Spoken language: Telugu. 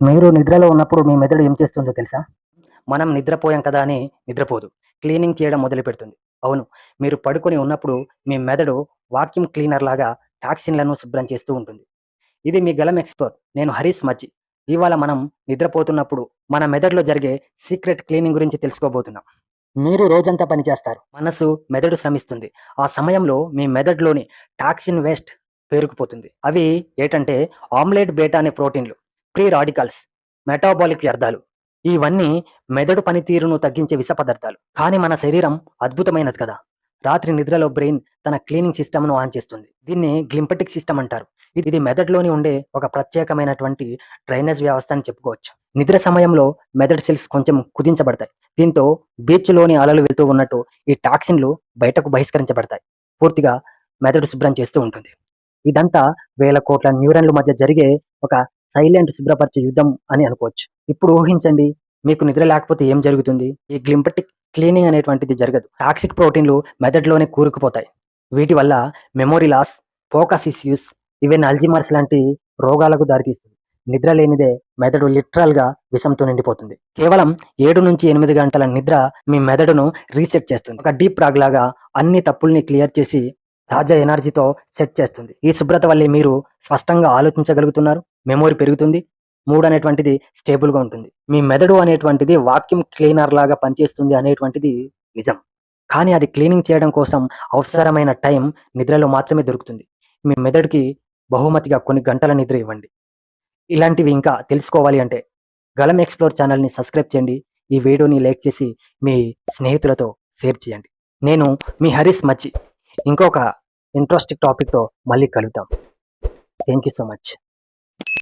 మీరు నిద్రలో ఉన్నప్పుడు మీ మెదడు ఏం చేస్తుందో తెలుసా? మనం నిద్రపోయాం కదా అని నిద్రపోదు. క్లీనింగ్ చేయడం మొదలు పెడుతుంది అవును మీరు పడుకొని ఉన్నప్పుడు మీ మెదడు వాక్యూమ్ క్లీనర్ లాగా టాక్సిన్లను శుభ్రం చేస్తూ ఉంటుంది. ఇది మీ గలం ఎక్స్పర్ట్ నేను హరీష్ మజ్జి. ఇవాళ మనం నిద్రపోతున్నప్పుడు మన మెదడులో జరిగే సీక్రెట్ క్లీనింగ్ గురించి తెలుసుకోబోతున్నాం. మీరు రోజంతా పనిచేస్తారు మనసు మెదడు శ్రమిస్తుంది. ఆ సమయంలో మీ మెదడులోని టాక్సిన్ వేస్ట్ పేరుకుపోతుంది. అవి ఏంటంటే ఆమ్లెట్ బేటా అనే ప్రోటీన్లు. ఫ్రీ రాడికల్స్ మెటాబాలిక్ వ్యర్థాలు. ఇవన్నీ మెదడు పనితీరును తగ్గించే విష పదార్థాలు. కానీ మన శరీరం అద్భుతమైనది కదా. రాత్రి నిద్రలో బ్రెయిన్ తన క్లీనింగ్ సిస్టమ్ను ఆన్ చేస్తుంది. దీన్ని గ్లింపటిక్ సిస్టమ్ అంటారు. ఇది ఇది మెదడులోని ఉండే ఒక ప్రత్యేకమైనటువంటి డ్రైనేజ్ వ్యవస్థ అని చెప్పుకోవచ్చు. నిద్ర సమయంలో మెదడు సెల్స్ కొంచెం కుదించబడతాయి. దీంతో బీచ్లోని అలలు వెళ్తూ ఉన్నట్టు ఈ టాక్సిన్లు బయటకు బహిష్కరించబడతాయి. పూర్తిగా మెదడు శుభ్రం చేస్తూ ఉంటుంది. ఇదంతా వేల కోట్ల న్యూరన్ల మధ్య జరిగే ఒక సైలెంట్ శుభ్రపరిచే యుద్ధం అని అనుకోవచ్చు. ఇప్పుడు ఊహించండి మీకు నిద్ర లేకపోతే ఏం జరుగుతుంది? ఈ గ్లింపటిక్ క్లీనింగ్ అనేటువంటిది జరగదు. టాక్సిక్ ప్రోటీన్లు మెదడులోనే కూరుకుపోతాయి. వీటి వల్ల memory loss focus issues even Alzheimer's లాంటి రోగాలకు దారితీస్తుంది. నిద్ర లేనిదే మెదడు లిటరల్గా విషంతో నిండిపోతుంది. కేవలం ఏడు నుంచి ఎనిమిది గంటల నిద్ర మీ మెదడును రీసెట్ చేస్తుంది. ఒక డీప్ రాగ్ లాగా అన్ని తప్పుల్ని క్లియర్ చేసి తాజా ఎనర్జీతో సెట్ చేస్తుంది. ఈ శుభ్రత వల్లే మీరు స్పష్టంగా ఆలోచించగలుగుతున్నారు? మెమొరీ పెరుగుతుంది. మూడ్ అనేటువంటిది స్టేబుల్గా ఉంటుంది. మీ మెదడు అనేటువంటిది వాక్యూమ్ క్లీనర్ లాగా పనిచేస్తుంది అనేటువంటిది నిజం. కానీ అది క్లీనింగ్ చేయడం కోసం అవసరమైన టైం నిద్రలో మాత్రమే దొరుకుతుంది. మీ మెదడుకి బహుమతిగా కొన్ని గంటల నిద్ర ఇవ్వండి. ఇలాంటివి ఇంకా తెలుసుకోవాలి అంటే గలం ఎక్స్ప్లోర్ ఛానల్ని సబ్స్క్రైబ్ చేయండి. ఈ వీడియోని లైక్ చేసి మీ స్నేహితులతో షేర్ చేయండి. నేను మీ హరీష్ మచ్చి ఇంకొక ఇంట్రెస్టింగ్ టాపిక్తో మళ్ళీ కలుద్దాం. Thank you so much.